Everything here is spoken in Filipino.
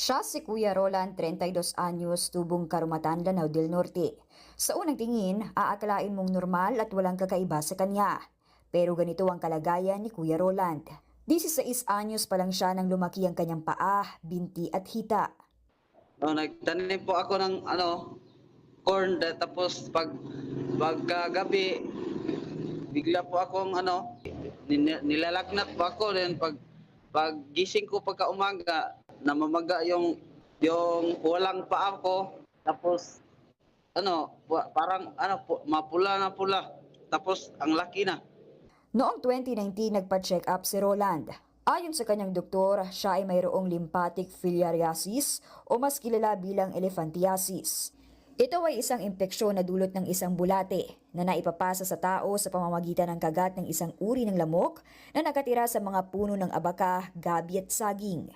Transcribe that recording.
Siya si Kuya Roland, 32 anyos, tubong Karumatan, Lanao del Norte. Sa unang tingin, aakalain mong normal at walang kakaiba sa kanya. Pero ganito ang kalagayan ni Kuya Roland. 16 anyos pa lang siya nang lumaki ang kanyang paa, binti at hita. No, nagtanim po ako ng ano, corn tapos pag pagkagabi bigla po akong ano nilalagnat po ako then pag pag gising ko pagka umaga namamaga yung yung walang paa ko tapos ano pa- parang ano mapula na pula tapos ang laki na Noong 2019, nagpa-check up si Roland. Ayon sa kanyang doktor, siya ay mayroong lymphatic filariasis o mas kilala bilang elephantiasis. Ito ay isang impeksyon na dulot ng isang bulate na naipapasa sa tao sa pamamagitan ng kagat ng isang uri ng lamok na nakatira sa mga puno ng abaka, gabi at saging.